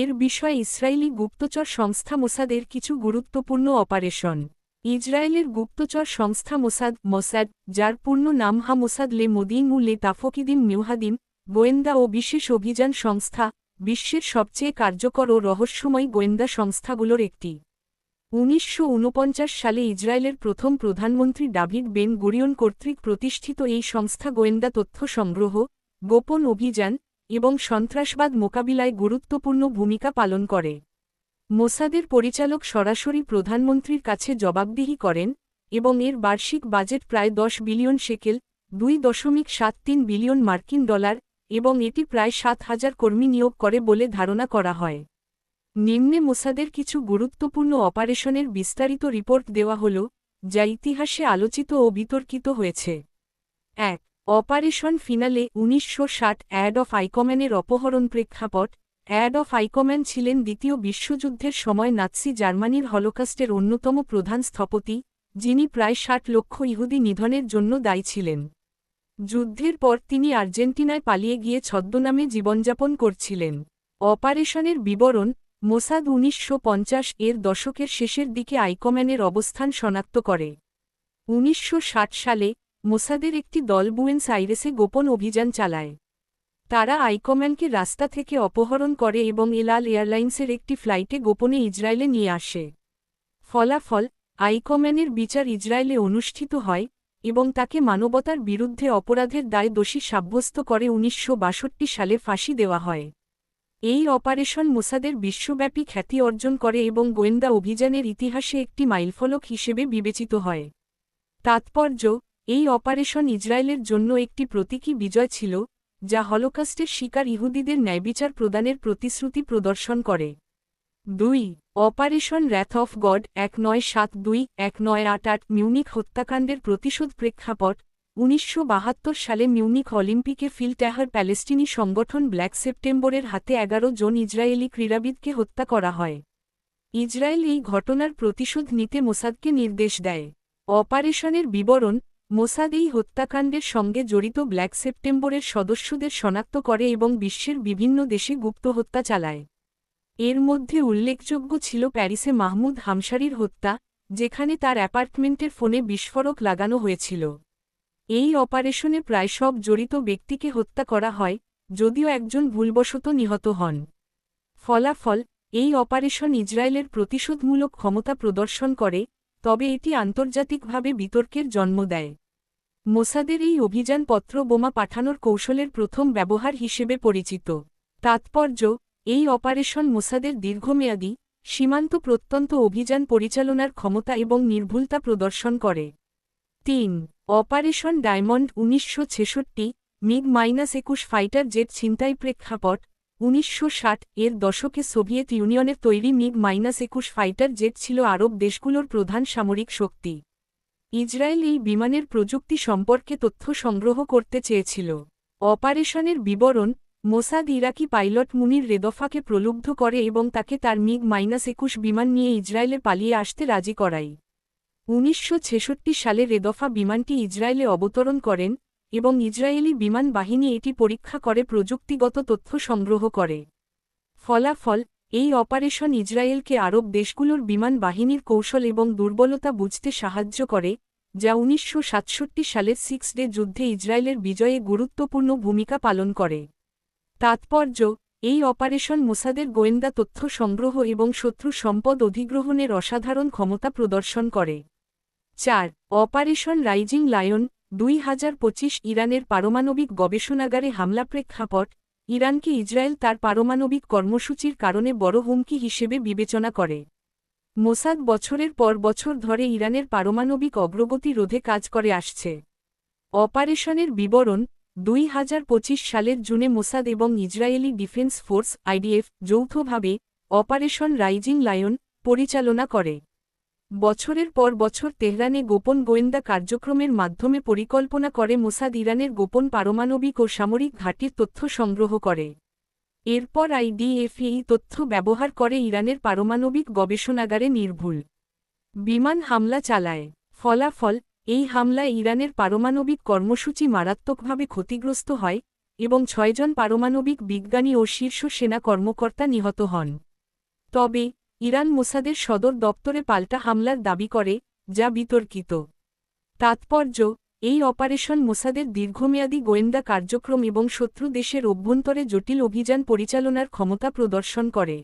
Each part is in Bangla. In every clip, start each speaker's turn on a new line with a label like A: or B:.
A: এর বিষয়ে ইসরায়েলি গুপ্তচর সংস্থা মোসাদের কিছু গুরুত্বপূর্ণ অপারেশন ইসরায়েলের গুপ্তচর সংস্থা মোসাদ মোসাদ যার পূর্ণ নাম হা মোসাদ লে মোদিন উ লে তাফকিদিম মিউহাদিম গোয়েন্দা ও বিশেষ অভিযান সংস্থা বিশ্বের সবচেয়ে কার্যকর ও রহস্যময় গোয়েন্দা সংস্থাগুলোর একটি উনিশশো সালে ইসরায়েলের প্রথম প্রধানমন্ত্রী ডাভিড বেন গুরিয়ন কর্তৃক প্রতিষ্ঠিত এই সংস্থা গোয়েন্দা তথ্য সংগ্রহ গোপন অভিযান এবং সন্ত্রাসবাদ মোকাবিলায় গুরুত্বপূর্ণ ভূমিকা পালন করে মোসাদের পরিচালক সরাসরি প্রধানমন্ত্রীর কাছে জবাবদিহি করেন এবং এর বার্ষিক বাজেট প্রায় দশ বিলিয়ন শেকেল দুই দশমিক সাত তিন বিলিয়ন মার্কিন ডলার এবং এটি প্রায় সাত হাজার কর্মী নিয়োগ করে বলে ধারণা করা হয় নিম্নে মোসাদের কিছু গুরুত্বপূর্ণ অপারেশনের বিস্তারিত রিপোর্ট দেওয়া হল যা ইতিহাসে আলোচিত ও বিতর্কিত হয়েছে এক অপারেশন ফিনালে উনিশশো ষাট অ্যাড অফ আইকম্যানের অপহরণ প্রেক্ষাপট অ্যাড অফ আইকম্যান ছিলেন দ্বিতীয় বিশ্বযুদ্ধের সময় নাৎসি জার্মানির হলোকাস্টের অন্যতম প্রধান স্থপতি যিনি প্রায় ষাট লক্ষ ইহুদি নিধনের জন্য দায়ী ছিলেন যুদ্ধের পর তিনি আর্জেন্টিনায় পালিয়ে গিয়ে ছদ্মনামে জীবনযাপন করছিলেন অপারেশনের বিবরণ মোসাদ উনিশশো এর দশকের শেষের দিকে আইকম্যানের অবস্থান শনাক্ত করে উনিশশো সালে মোসাদের একটি দল বুয়েন্স আইরেসে গোপন অভিযান চালায় তারা আইকম্যানকে রাস্তা থেকে অপহরণ করে এবং এলাল এয়ারলাইন্সের একটি ফ্লাইটে গোপনে ইসরায়েলে নিয়ে আসে ফলাফল আইকম্যানের বিচার ইসরায়েলে অনুষ্ঠিত হয় এবং তাকে মানবতার বিরুদ্ধে অপরাধের দায় দোষী সাব্যস্ত করে উনিশশো সালে ফাঁসি দেওয়া হয় এই অপারেশন মোসাদের বিশ্বব্যাপী খ্যাতি অর্জন করে এবং গোয়েন্দা অভিযানের ইতিহাসে একটি মাইলফলক হিসেবে বিবেচিত হয় তাৎপর্য এই অপারেশন ইসরায়েলের জন্য একটি প্রতীকী বিজয় ছিল যা হলোকাস্টের শিকার ইহুদিদের ন্যায়বিচার প্রদানের প্রতিশ্রুতি প্রদর্শন করে দুই অপারেশন র্যাথ অফ গড এক নয় সাত দুই এক নয় আট আট মিউনিক হত্যাকাণ্ডের প্রতিশোধ প্রেক্ষাপট উনিশশো সালে মিউনিক অলিম্পিকে ফিলট্যাহার প্যালেস্টিনি সংগঠন ব্ল্যাক সেপ্টেম্বরের হাতে এগারো জন ইসরায়েলি ক্রীড়াবিদকে হত্যা করা হয় ইসরায়েল এই ঘটনার প্রতিশোধ নিতে মোসাদকে নির্দেশ দেয় অপারেশনের বিবরণ মোসাদ এই হত্যাকাণ্ডের সঙ্গে জড়িত ব্ল্যাক সেপ্টেম্বরের সদস্যদের শনাক্ত করে এবং বিশ্বের বিভিন্ন দেশে গুপ্ত হত্যা চালায় এর মধ্যে উল্লেখযোগ্য ছিল প্যারিসে মাহমুদ হামসারির হত্যা যেখানে তার অ্যাপার্টমেন্টের ফোনে বিস্ফোরক লাগানো হয়েছিল এই অপারেশনে প্রায় সব জড়িত ব্যক্তিকে হত্যা করা হয় যদিও একজন ভুলবশত নিহত হন ফলাফল এই অপারেশন ইসরায়েলের প্রতিশোধমূলক ক্ষমতা প্রদর্শন করে তবে এটি আন্তর্জাতিকভাবে বিতর্কের জন্ম দেয় মোসাদের এই অভিযান পত্র বোমা পাঠানোর কৌশলের প্রথম ব্যবহার হিসেবে পরিচিত তাৎপর্য এই অপারেশন মোসাদের দীর্ঘমেয়াদী সীমান্ত প্রত্যন্ত অভিযান পরিচালনার ক্ষমতা এবং নির্ভুলতা প্রদর্শন করে তিন অপারেশন ডায়মন্ড উনিশশো ছেষট্টি মিগ মাইনাস একুশ ফাইটার জেট ছিনতাই প্রেক্ষাপট উনিশশো এর দশকে সোভিয়েত ইউনিয়নের তৈরি মিগ মাইনাস একুশ ফাইটার জেট ছিল আরব দেশগুলোর প্রধান সামরিক শক্তি ইসরায়েল এই বিমানের প্রযুক্তি সম্পর্কে তথ্য সংগ্রহ করতে চেয়েছিল অপারেশনের বিবরণ মোসাদ ইরাকি পাইলট মুনির রেদফাকে প্রলুব্ধ করে এবং তাকে তার মিগ মাইনাস একুশ বিমান নিয়ে ইসরায়েলে পালিয়ে আসতে রাজি করায় উনিশশো সালে রেদফা বিমানটি ইসরায়েলে অবতরণ করেন এবং ইসরায়েলি বিমান বাহিনী এটি পরীক্ষা করে প্রযুক্তিগত তথ্য সংগ্রহ করে ফলাফল এই অপারেশন ইসরায়েলকে আরব দেশগুলোর বিমান বাহিনীর কৌশল এবং দুর্বলতা বুঝতে সাহায্য করে যা উনিশশো সালের সিক্স ডে যুদ্ধে ইসরায়েলের বিজয়ে গুরুত্বপূর্ণ ভূমিকা পালন করে তাৎপর্য এই অপারেশন মোসাদের গোয়েন্দা তথ্য সংগ্রহ এবং শত্রু সম্পদ অধিগ্রহণের অসাধারণ ক্ষমতা প্রদর্শন করে চার অপারেশন রাইজিং লায়ন দুই হাজার পঁচিশ ইরানের পারমাণবিক গবেষণাগারে হামলা প্রেক্ষাপট ইরানকে ইসরায়েল তার পারমাণবিক কর্মসূচির কারণে বড় হুমকি হিসেবে বিবেচনা করে মোসাদ বছরের পর বছর ধরে ইরানের পারমাণবিক অগ্রগতি রোধে কাজ করে আসছে অপারেশনের বিবরণ দুই হাজার সালের জুনে মোসাদ এবং ইসরায়েলি ডিফেন্স ফোর্স আইডিএফ যৌথভাবে অপারেশন রাইজিং লায়ন পরিচালনা করে বছরের পর বছর তেহরানে গোপন গোয়েন্দা কার্যক্রমের মাধ্যমে পরিকল্পনা করে মোসাদ ইরানের গোপন পারমাণবিক ও সামরিক ঘাঁটির তথ্য সংগ্রহ করে এরপর এই তথ্য ব্যবহার করে ইরানের পারমাণবিক গবেষণাগারে নির্ভুল বিমান হামলা চালায় ফলাফল এই হামলায় ইরানের পারমাণবিক কর্মসূচি মারাত্মকভাবে ক্ষতিগ্রস্ত হয় এবং ছয়জন পারমাণবিক বিজ্ঞানী ও শীর্ষ সেনা কর্মকর্তা নিহত হন তবে ইরান মোসাদের সদর দপ্তরে পাল্টা হামলার দাবি করে যা বিতর্কিত তাৎপর্য এই অপারেশন মোসাদের দীর্ঘমেয়াদী গোয়েন্দা কার্যক্রম এবং শত্রু দেশের অভ্যন্তরে জটিল অভিযান পরিচালনার ক্ষমতা প্রদর্শন করে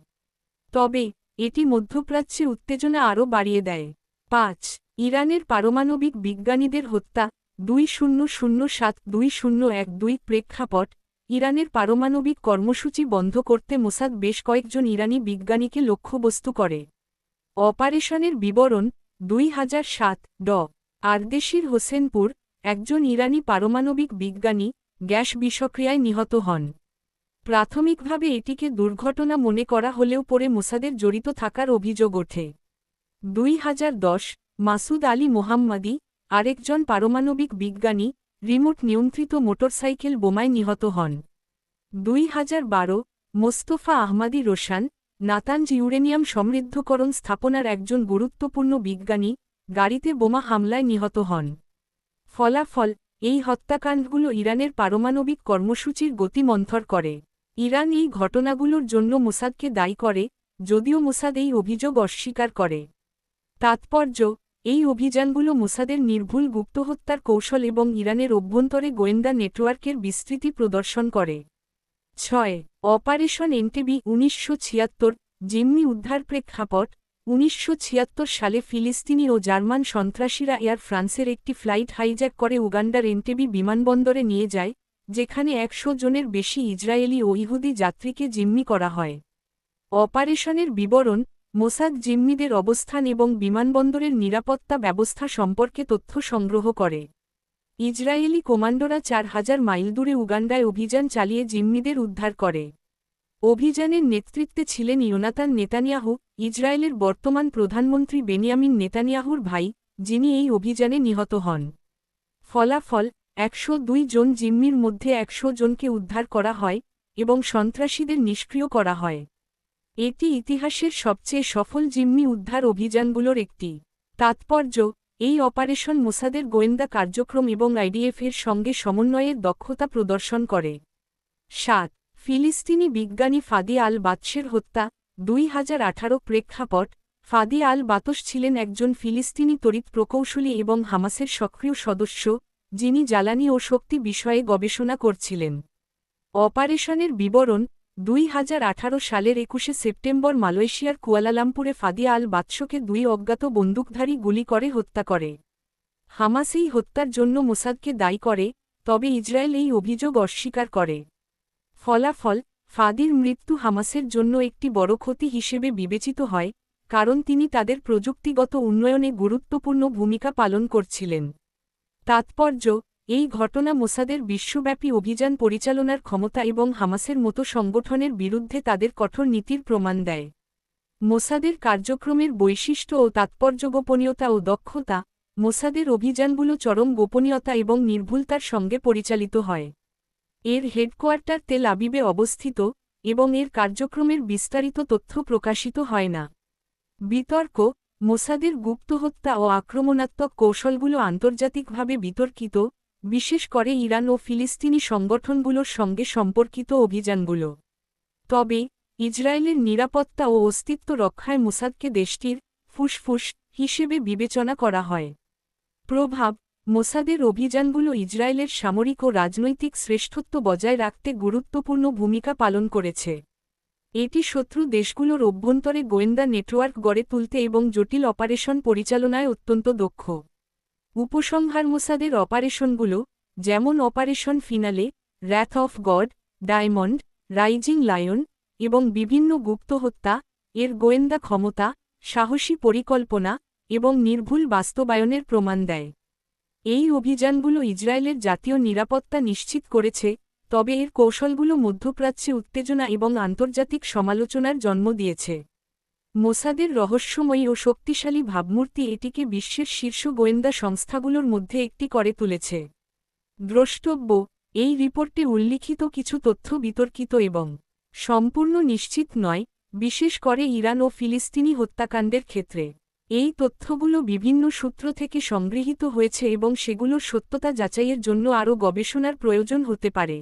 A: তবে এটি মধ্যপ্রাচ্যে উত্তেজনা আরও বাড়িয়ে দেয় পাঁচ ইরানের পারমাণবিক বিজ্ঞানীদের হত্যা দুই শূন্য শূন্য সাত দুই শূন্য এক দুই প্রেক্ষাপট ইরানের পারমাণবিক কর্মসূচি বন্ধ করতে মোসাদ বেশ কয়েকজন ইরানি বিজ্ঞানীকে লক্ষ্যবস্তু করে অপারেশনের বিবরণ দুই হাজার সাত ড আরদেশির হোসেনপুর একজন ইরানি পারমাণবিক বিজ্ঞানী গ্যাস বিষক্রিয়ায় নিহত হন প্রাথমিকভাবে এটিকে দুর্ঘটনা মনে করা হলেও পরে মোসাদের জড়িত থাকার অভিযোগ ওঠে দুই মাসুদ আলী মোহাম্মদি আরেকজন পারমাণবিক বিজ্ঞানী রিমোট নিয়ন্ত্রিত মোটরসাইকেল বোমায় নিহত হন দুই হাজার বারো Mostafa Ahmadi Roshan Natanz uranium সমৃদ্ধকরণ স্থাপনার একজন গুরুত্বপূর্ণ বিজ্ঞানী গাড়িতে বোমা হামলায় নিহত হন ফলাফল এই হত্যাকাণ্ডগুলো ইরানের পারমাণবিক কর্মসূচির গতি মন্থর করে ইরান এই ঘটনাগুলোর জন্য মোসাদকে দায়ী করে যদিও মোসাদ এই অভিযোগ অস্বীকার করে তাৎপর্য এই অভিযানগুলো মোসাদের নির্ভুল গুপ্তহত্যার কৌশল এবং ইরানের অভ্যন্তরে গোয়েন্দা নেটওয়ার্কের বিস্তৃতি প্রদর্শন করে ছয় অপারেশন এনটিবি উনিশশো ছিয়াত্তর জিম্মি উদ্ধার প্রেক্ষাপট উনিশশো সালে ফিলিস্তিনি ও জার্মান সন্ত্রাসীরা এয়ার ফ্রান্সের একটি ফ্লাইট হাইজ্যাক করে উগান্ডার এনটেবি বিমানবন্দরে নিয়ে যায় যেখানে একশো জনের বেশি ইসরায়েলি ও ইহুদি যাত্রীকে জিম্মি করা হয় অপারেশনের বিবরণ মোসাদ জিম্মিদের অবস্থান এবং বিমানবন্দরের নিরাপত্তা ব্যবস্থা সম্পর্কে তথ্য সংগ্রহ করে ইসরায়েলি কমান্ডোরা চার হাজার মাইল দূরে উগান্ডায় অভিযান চালিয়ে জিম্মিদের উদ্ধার করে অভিযানের নেতৃত্বে ছিলেন ইয়োনাতান নেতানিয়াহু ইসরায়েলের বর্তমান প্রধানমন্ত্রী বেনিয়ামিন নেতানিয়াহুর ভাই যিনি এই অভিযানে নিহত হন ফলাফল একশো দুই জন জিম্মির মধ্যে একশো জনকে উদ্ধার করা হয় এবং সন্ত্রাসীদের নিষ্ক্রিয় করা হয় এটি ইতিহাসের সবচেয়ে সফল জিম্মি উদ্ধার অভিযানগুলোর একটি তাৎপর্য এই অপারেশন মোসাদের গোয়েন্দা কার্যক্রম এবং আইডিএফের সঙ্গে সমন্বয়ের দক্ষতা প্রদর্শন করে সাত ফিলিস্তিনি বিজ্ঞানী ফাদি আল বাতসের হত্যা দুই প্রেক্ষাপট ফাদি আল বাতস ছিলেন একজন ফিলিস্তিনি তড়িৎ প্রকৌশলী এবং হামাসের সক্রিয় সদস্য যিনি জ্বালানি ও শক্তি বিষয়ে গবেষণা করছিলেন অপারেশনের বিবরণ দুই সালের একুশে সেপ্টেম্বর মালয়েশিয়ার কুয়ালালামপুরে ফাদিয়া আল বাদশোকে দুই অজ্ঞাত বন্দুকধারী গুলি করে হত্যা করে হামাস এই হত্যার জন্য মোসাদকে দায়ী করে তবে ইসরায়েল এই অভিযোগ অস্বীকার করে ফলাফল ফাদির মৃত্যু হামাসের জন্য একটি বড় ক্ষতি হিসেবে বিবেচিত হয় কারণ তিনি তাদের প্রযুক্তিগত উন্নয়নে গুরুত্বপূর্ণ ভূমিকা পালন করছিলেন তাৎপর্য এই ঘটনা মোসাদের বিশ্বব্যাপী অভিযান পরিচালনার ক্ষমতা এবং হামাসের মতো সংগঠনের বিরুদ্ধে তাদের কঠোর নীতির প্রমাণ দেয় মোসাদের কার্যক্রমের বৈশিষ্ট্য ও তাৎপর্য গোপনীয়তা ও দক্ষতা মোসাদের অভিযানগুলো চরম গোপনীয়তা এবং নির্ভুলতার সঙ্গে পরিচালিত হয় এর হেডকোয়ার্টার তেল আবিবে অবস্থিত এবং এর কার্যক্রমের বিস্তারিত তথ্য প্রকাশিত হয় না বিতর্ক মোসাদের গুপ্তহত্যা ও আক্রমণাত্মক কৌশলগুলো আন্তর্জাতিকভাবে বিতর্কিত বিশেষ করে ইরান ও ফিলিস্তিনি সংগঠনগুলোর সঙ্গে সম্পর্কিত অভিযানগুলো তবে ইসরায়েলের নিরাপত্তা ও অস্তিত্ব রক্ষায় মোসাদকে দেশটির ফুসফুস হিসেবে বিবেচনা করা হয় প্রভাব মোসাদের অভিযানগুলো ইসরায়েলের সামরিক ও রাজনৈতিক শ্রেষ্ঠত্ব বজায় রাখতে গুরুত্বপূর্ণ ভূমিকা পালন করেছে এটি শত্রু দেশগুলোর অভ্যন্তরে গোয়েন্দা নেটওয়ার্ক গড়ে তুলতে এবং জটিল অপারেশন পরিচালনায় অত্যন্ত দক্ষ উপসংহার মোসাদের অপারেশনগুলো যেমন operation finale wrath of God diamond rising lion এবং বিভিন্ন গুপ্ত হত্যা এর গোয়েন্দা ক্ষমতা সাহসী পরিকল্পনা এবং নির্ভুল বাস্তবায়নের প্রমাণ দেয় এই অভিযানগুলো ইসরায়েলের জাতীয় নিরাপত্তা নিশ্চিত করেছে তবে এর কৌশলগুলো মধ্যপ্রাচ্যে উত্তেজনা এবং আন্তর্জাতিক সমালোচনার জন্ম দিয়েছে মোসাদের রহস্যময়ী ও শক্তিশালী ভাবমূর্তি এটিকে বিশ্বের শীর্ষ গোয়েন্দা সংস্থাগুলোর মধ্যে একটি করে তুলেছে দ্রষ্টব্য এই রিপোর্টে উল্লিখিত কিছু তথ্য বিতর্কিত এবং সম্পূর্ণ নিশ্চিত নয় বিশেষ করে ইরান ও ফিলিস্তিনি হত্যাকাণ্ডের ক্ষেত্রে এই তথ্যগুলো বিভিন্ন সূত্র থেকে সংগৃহীত হয়েছে এবং সেগুলোর সত্যতা যাচাইয়ের জন্য আরও গবেষণার প্রয়োজন হতে পারে